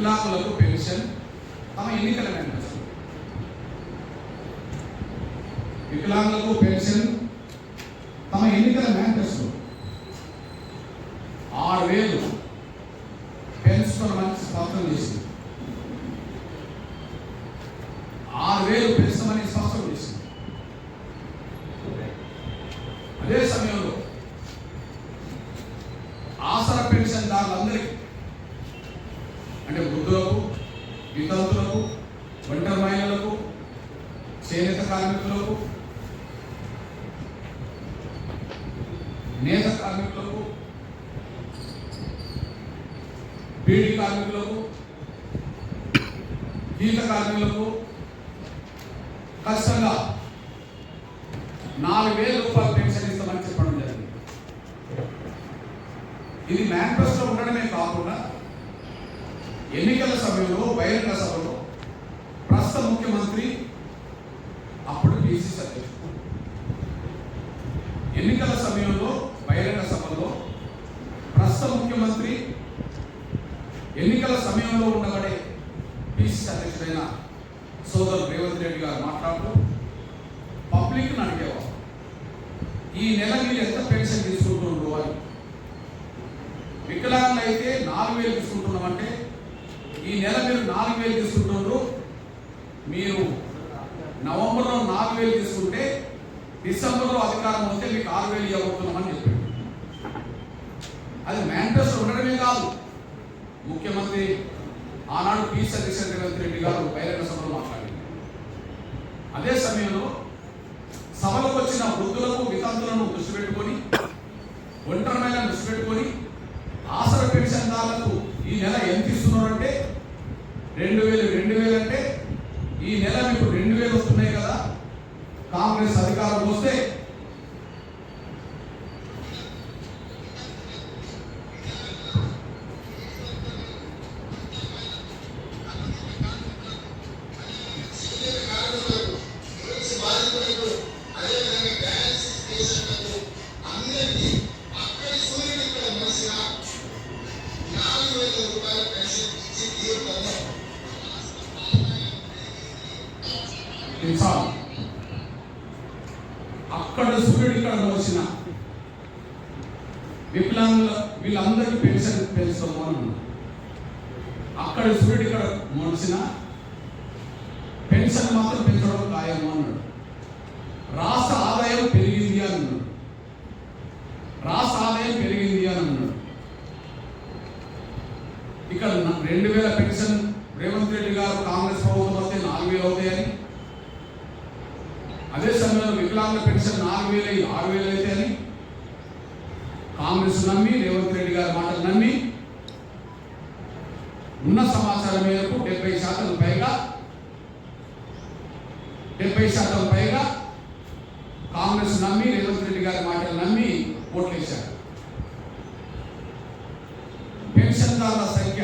వికలాంగులకు పెన్షన్. తమ ఎన్నికల మేనిఫెస్టో వికలాంగులకు పెన్షన్. తమ ఎన్నికల మేనిఫెస్టో ఆరు వేలు పెంచుకోమని స్పష్టం చేసింది. ఆరు వేలు పెంచమని స్పష్టం చేసింది. నేత కార్మికులకు బీడీ కార్మికులకు గీత కార్మికులకు వికలాంగులు అయితే నాలుగు వేలు తీసుకుంటున్నామంటే ఈ నెల మీరు నాలుగు వేలు తీసుకుంటున్నారు. మీరు నవంబర్లో నాలుగు వేలు తీసుకుంటే డిసెంబర్లో అధికారం వస్తే మీకు ఆరు వేలు ఇవ్వబోతున్నామని చెప్పాడు. అది మేనిఫెస్టో ఉండడమే కాదు. ముఖ్యమంత్రి ఆనాడు పి సతీశ్వర రేవంత్ రెడ్డి గారు బహిరంగ సభలో మాట్లాడారు. అదే సమయంలో సభలకు వచ్చిన వృద్ధులకు వితంతులను దృష్టి పెట్టుకొని ఒంటరి మహిళలను దృష్టి పెట్టుకొని ఆసర పెన్షన్దారులకు ఈ నెల ఎంత ఇస్తున్నారంటే? రెండు వేలు రెండు వేలు అంటే ఈ నెల మీకు రెండు వేలు వస్తున్నాయి కదా. కాంగ్రెస్ అధికారం వస్తే ఇన్సాన్ అక్కడ సూర్యుడు ఇక్కడ వచ్చిన వికలాంగుల వీళ్ళందరికీ పెన్షన్ పెంచుతాము అని అక్కడ సూర్యుడు ఇక్కడ మనిషిన పెన్షన్ మాత్రం పెంచడం ఖాయము అన్నాడు. రాష్ట్ర ఆదాయం పెరిగింది అని అన్నాడు. రాష్ట్ర ఆదాయం పెరిగింది అని అన్నాడు. ఇక్కడ రెండు వేల పెన్షన్ రేవంత్ రెడ్డి గారు కాంగ్రెస్ ప్రభుత్వం వస్తే నాలుగు వేలు అవుతాయని అదే సమయంలో వికలాంగుల పెన్షన్ నాలుగు వేలు ఆరు వేలు అయితే అని కాంగ్రెస్ నమ్మి రేవంత్ రెడ్డి గారి మాటలు నమ్మి ఉన్న సమాచారం మేరకు డెబ్బై శాతం పైగా డెబ్బై శాతం పైగా కాంగ్రెస్ నమ్మి రేవంత్ రెడ్డి గారి మాటలు నమ్మి ఓట్లేశారు. పెన్షన్దారుల సంఖ్య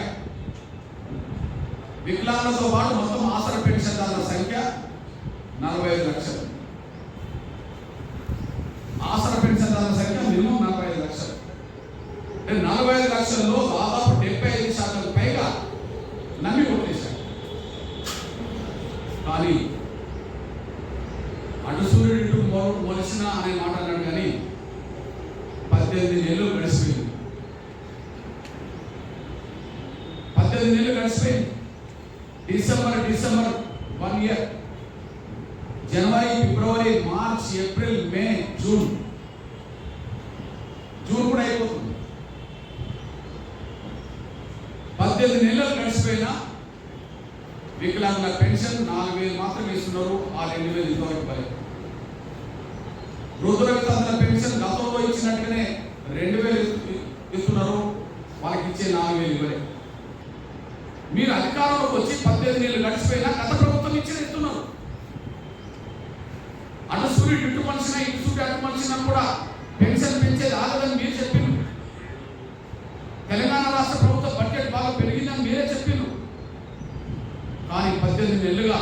వికలాంగులతో పాటు మొత్తం ఆసర పెన్షన్దారుల సంఖ్య నలభై ఐదు లక్షలు. ఆసర పెన్షన్దారుల సంఖ్య మినిమం నేను నలభై ఐదు లక్షల్లో దాదాపు డెబ్బై ఐదు శాతం పైగా నమ్మి కొట్టేశారు కానీ అటు సూర్యుడు ఇటు మొలిసిన అనే మాట అన్నాడు కానీ పద్దెనిమిది నెలలు గడిచిపోయింది. పద్దెనిమిది నెలలు గడిచిపోయింది. December December one year. జనవరి ఫిబ్రవరి మార్చ్ ఏప్రిల్ మే జూన్ కూడా అయిపోతుంది పద్దెనిమిది మర్చిపోయినా వికలాంగుల పెన్షన్ నాలుగు వేలు మాత్రమే ఇస్తున్నారు. ఆ రెండు వేలు ఇంతవరకు పని వృద్ధుల వితంతుల పెన్షన్ గతంలో ఇచ్చినట్టుగానే రెండు వేలు ఇస్తున్నారు. వాళ్ళకి ఇచ్చే నాలుగు వేలు ఇవ్వలేదు. మీరు అధికారంలోకి వచ్చి పద్దెనిమిది నెలలు గడిచిపోయినా గత ప్రభుత్వం ఇచ్చిన ఇస్తున్నారు అటు ఇటు మనిషిన ఇటు అటు మనిషిన కూడా పెన్షన్ పెంచేది ఆగదని మీరు చెప్పింది తెలంగాణ రాష్ట్ర ప్రభుత్వ బడ్జెట్ బాగా పెరిగింది. కానీ పద్దెనిమిది నెలలుగా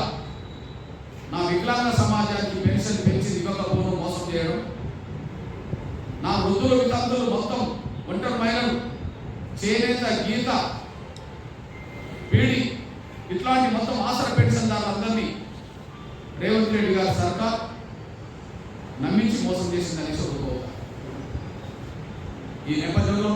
నా వికలాంగ సమాజానికి పెన్షన్ పెంచి ఇవ్వకపోవడం మోసం చేయడం నా వృద్ధుల వితంతులు మొత్తం ఒంటరి మహిళలు చేనేత గీత పీడి ఇట్లాంటి మొత్తం ఆసర పెన్షన్దారులందరినీ రేవంత్ రెడ్డి గారి సర్కార్ నమ్మించి మోసం చేసిందని చెప్పుకోవాలి ఈ నేపథ్యంలో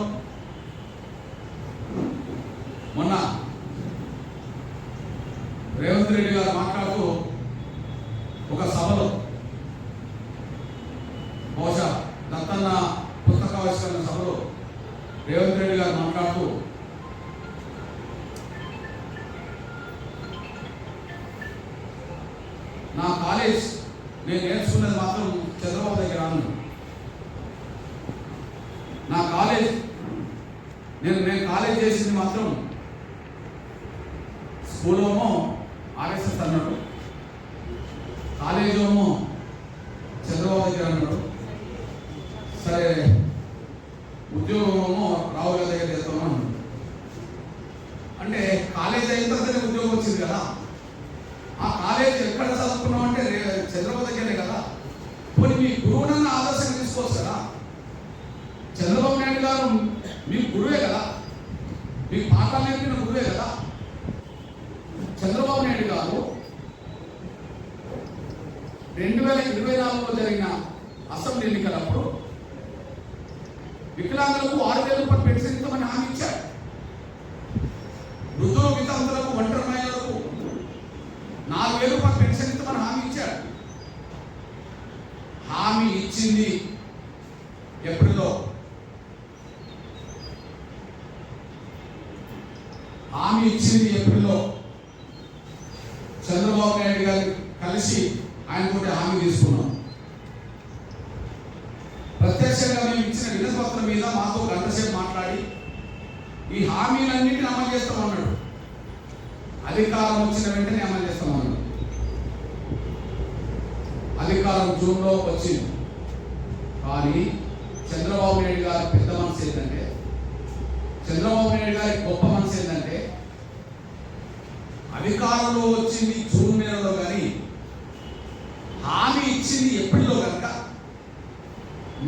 నా కాలేజ్ నేను నేర్చుకున్నది మాత్రం చంద్రబాబు దగ్గర అన్నాను నా కాలేజ్ నేను నేను కాలేజ్ చేసింది మాత్రం స్కూల్ ఏమో ఆర్ఎస్ఎస్ అన్నాడు. కాలేజ్ ఏమో చంద్రబాబు దగ్గర అన్నాడు. సరే ఉద్యోగమేమో ఏమో గారి దగ్గర చేస్తామన్నాడు అంటే కాలేజ్ అయిన తర్వాత ఉద్యోగం వచ్చింది కదా. ఆ కాలేజ్ ఎక్కడ చదువుకున్నావు అంటే చంద్రబాబు దగ్గరే కదా. పోనీ మీ గురువునన్న ఆదర్శంగా తీసుకోవచ్చు కదా చంద్రబాబు నాయుడు గారు మీ గురువే కదా. మీకు పాఠాలు నేర్పిన గురువే కదా. చంద్రబాబు నాయుడు గారు రెండు వేల ఇరవై నాలుగులో జరిగిన అసెంబ్లీ ఎన్నికలప్పుడు వికలాంగులకు ఆరు వేల రూపాయలు పెన్షన్ ఇస్తామని హామీ ఇచ్చారు వృద్ధులు వితంతులకు ఒంటరి వేల రూపాయలు పెన్షన్ ఇస్తామని హామీ ఇచ్చాడు హామీ ఇచ్చింది ఏప్రిల్లో హామీ ఇచ్చింది ఏప్రిల్లో చంద్రబాబు నాయుడు గారు కలిసి ఆయన కూడా హామీ తీసుకున్నాం. ప్రత్యక్షంగా మేము ఇచ్చిన వినతి మీద మాతో గంటసేపు మాట్లాడి ఈ హామీలన్నింటినీ అమలు చేస్తామన్నాడు. అధికారం వచ్చిన వెంటనే అమలు చేస్తామన్నాడు. అధికారం జూన్లో వచ్చింది. కానీ చంద్రబాబు నాయుడు గారి పెద్ద మనసు ఏంటంటే చంద్రబాబు నాయుడు గారి గొప్ప మనసు ఏంటంటే అధికారంలో వచ్చింది జూన్ నెలలో కానీ హామీ ఇచ్చింది ఎప్పటిలో కనుక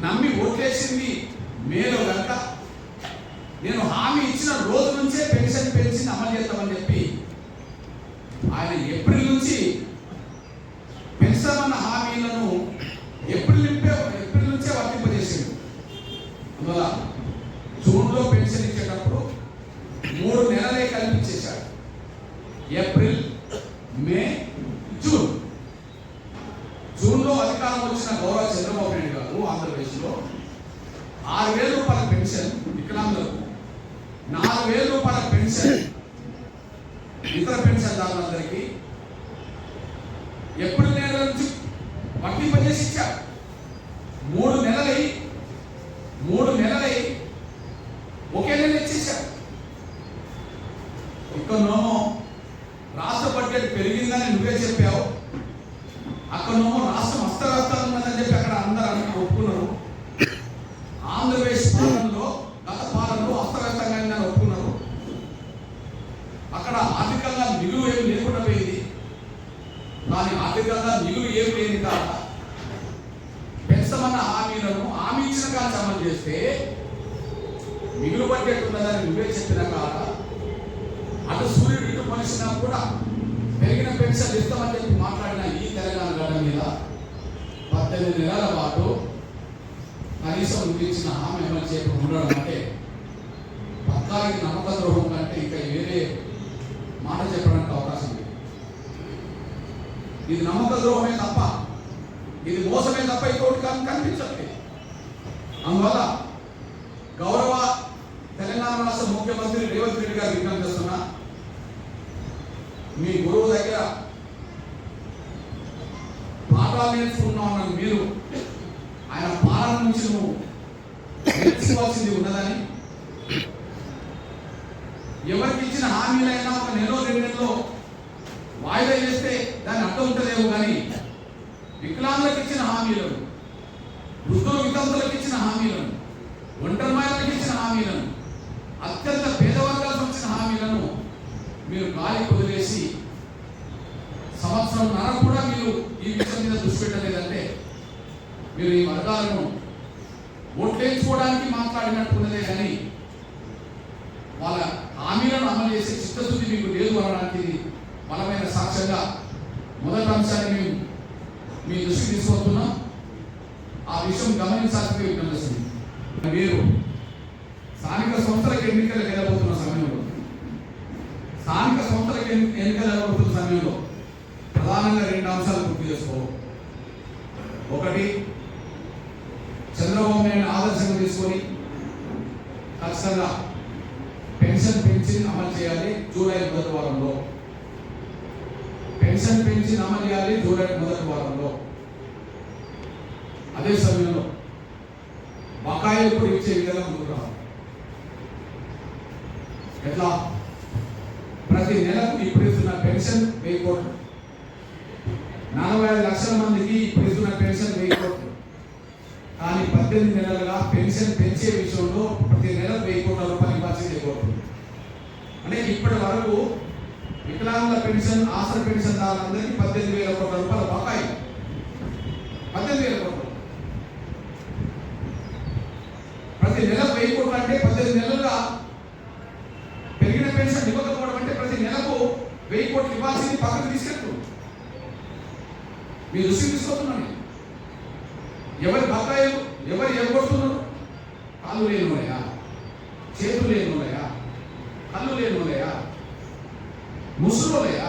నమ్మి ఓట్లేసింది మేలో కనుక నేను హామీ ఇచ్చిన రోజు నుంచే పెన్షన్ పెంచి అమలు చేస్తామని చెప్పి ఆయన ఏప్రిల్ నుంచి పెన్షన్ అన్న హామీలను ఏప్రిల్ నింపే ఏప్రిల్ నుంచే వర్తింపజేసింది అందువల్ల జూన్లో పెన్షన్ ఇచ్చేటప్పుడు మూడు నెలలే కల్పించేశాడు ఏప్రిల్ మే జూన్ జూన్లో అధికారం వచ్చిన గౌరవ చంద్రబాబు నాయుడు గారు ఆంధ్రప్రదేశ్లో ఆరు వేల రూపాయల పెన్షన్ వికలాంగులకు నాలుగు వేల రూపాయల పెన్షన్ ఇతర పెన్షన్దారులందరికీ ఎప్పుడు నెల నుంచి వర్తింపజేసి ఇచ్చారు మూడు నెలలై మూడు నెలలై ఒకే నెల ఇచ్చేశారు ఇక్కడనేమో రాష్ట్ర బడ్జెట్ పెరిగిందని నువ్వే చెప్పావు. అక్కడనేమో రాష్ట్రం అస్తవ్యస్తంగా ఉన్నదని చెప్పి అక్కడ అందరూ అన్న- ఒప్పుకున్నారు. ఆంధ్రప్రదేశ్ పాలనలో గత పాలనలో అస్తవ్యస్తంగా ఒప్పుకున్నారు. అక్కడ ఆర్థికంగా మిగులు ఏమి లేకుండా పోయింది దాని ఆర్థికంగా నిలువ ఏమి లేని కాక పెంచమన్న హామీలను హామీ ఇచ్చిన కాలం అమలు చేస్తే మిగులు బడ్జెట్ ఉన్నదని నువ్వే చెప్పిన కాక అటు సూర్యుడు ఇటు మనిషినా కూడా పెరిగిన పెన్షన్ ఇస్తామని చెప్పి మాట్లాడిన ఈ తెలంగాణ గడ్డ మీద పద్దెనిమిది నెలల పాటు కనీసం ఇచ్చిన హామీ అమలు చేయకుండా ఉండడం అంటే పక్కానికి నమ్మక ద్రోహం కంటే ఇంకా వేరే మాట చెప్పడానికి అవకాశం ఉంది ఇది నమ్మక ద్రోహమే తప్ప ఇది మోసమే తప్ప ఇంకోటి కానీ కనిపించట్లేదు. అందువల్ల గౌరవ తెలంగాణ రాష్ట్ర ముఖ్యమంత్రి రేవంత్ రెడ్డి గారు విజ్ఞప్తి చేస్తున్నా మీ గురువు దగ్గర పాఠాలు నేర్చుకున్నావు మీరు ఆయన పాలన నుంచి నువ్వు నేర్చుకోవాల్సింది ఉన్నదని. ఎవరికి ఇచ్చిన హామీలైనా ఒక నెలలో రెండు నెలలో అర్థం కానీ వికలాంగులకు ఇచ్చిన హామీలను వృద్ధుల వితంతులకు ఇచ్చిన హామీలను ఒంటరిమాయలకు ఇచ్చిన హామీలను అత్యంత పేదవర్గాలకు వచ్చిన ఇచ్చిన హామీలను మీరు గాలి వదిలేసి సంవత్సరం నర కూడా మీరు ఈ విషయం మీద దృష్టి పెట్టలేదంటే మీరు ఈ వర్గాలను ఓట్లేసుకోవడానికి మాట్లాడినట్టున్నదే కానీ వాళ్ళ హామీలను అమలు చేసే చిత్తశుద్ధి మీకు లేదు అనడానికి బలమైన సాక్ష్యంగా మొదటి అంశాన్ని మేము మీ దృష్టికి తీసుకొస్తున్నాం ఆ విషయం గమనించాల్సింది విజ్ఞప్తిస్తుంది మీరు స్థానిక సంస్థలకు ఎన్నికలు వెళ్ళబోతున్న సమయంలో స్థానిక సంస్థలకు ఎన్ని- ఎన్నికలు వెళ్ళబోతున్న సమయంలో ప్రధానంగా రెండు అంశాలు గుర్తు చేసుకో ఒకటి చంద్రబాబు నాయుడు ఆదర్శంగా తీసుకొని ఖచ్చితంగా పెన్షన్ పెన్షన్ అమలు చేయాలి జూలై మొదటి వారంలో. పెన్షన్ పెంచి అమలు చేయాలి జూలై మొదటి వారంలో. అదే సమయంలో బకాయిలు కూడా ఇచ్చే విధంగా ముందుకు రావాలి. ఎట్లా? ప్రతి నెలకు ఇప్పుడు ఇస్తున్న పెన్షన్ వెయ్యి కోట్లు. నలభై ఐదు లక్షల మందికి ఇప్పుడు ఇస్తున్న పెన్షన్ వెయ్యి కోట్లు. కానీ పద్దెనిమిది నెలలుగా పెన్షన్ పెంచే విషయంలో ప్రతి నెల వెయ్యి కోట్ల రూపాయలు ఇవ్వాల్సి చేయకూడదు. అంటే ఇప్పటి వరకు వికలాంగుల పెన్షన్ ఆసర పెన్షన్ దారులందరికీ పద్దెనిమిది వేల కోట్ల రూపాయల బకాయి. పద్దెనిమిది వేల కోట్లు ప్రతి నెల వెయ్యి కోట్లు అంటే పద్దెనిమిది నెలలుగా పెరిగిన పెన్షన్ ఇవ్వకపోవడం అంటే ప్రతి నెలకు వెయ్యి కోట్లు ఇవ్వాల్సింది పక్కకు తీసుకెళ్తూ మీరు దృష్టికి తీసుకొస్తున్నాను ఎవరి బకాయిలు ఎవరు ఎగ్గొడుతున్నారు? కాళ్ళు లేనున్నాయా చేతులు లేనున్నాయా ముసులోలయా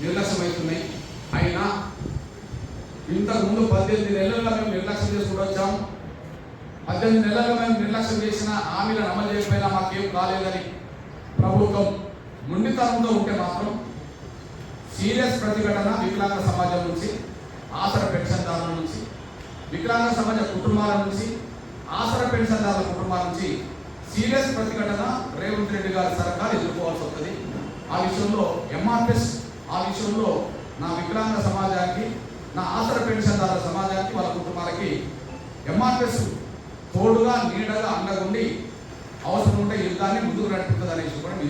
నిర్లక్ష్యమవుతున్నాయి. అయినా ఇంతకుముందు పద్దెనిమిది నెలల్లో మేము నిర్లక్ష్యం చేసుకుంటూ వచ్చాం. పద్దెనిమిది నెలల్లో మేము నిర్లక్ష్యం చేసిన హామీలను అమలు చేయకపోయినా మాకేం కాలేదని ప్రభుత్వం ముండితనంతో ఉంటే మాత్రం సీరియస్ ప్రతిఘటన వికలాంగ సమాజం నుంచి ఆసర పెన్షన్దారుల నుంచి వికలాంగ సమాజ కుటుంబాల నుంచి ఆసర పెన్షన్దారుల కుటుంబాల నుంచి సీరియస్ ప్రతిఘటన రేవంత్ రెడ్డి గారి సర్కార్ ఎదుర్కోవాల్సి వస్తుంది. ఆ విషయంలో ఎంఆర్ఎస్ ఆ విషయంలో నా వికలాంగ సమాజానికి నా ఆసర పెన్షన్దారుల సమాజానికి వాళ్ళ కుటుంబాలకి ఎంఆర్ఎస్ తోడుగా నీడగా అండగుండి అవసరం ఉంటే యుద్ధాన్ని ముందుకు నడిపిస్తుంది అనే విషయం కూడా మీ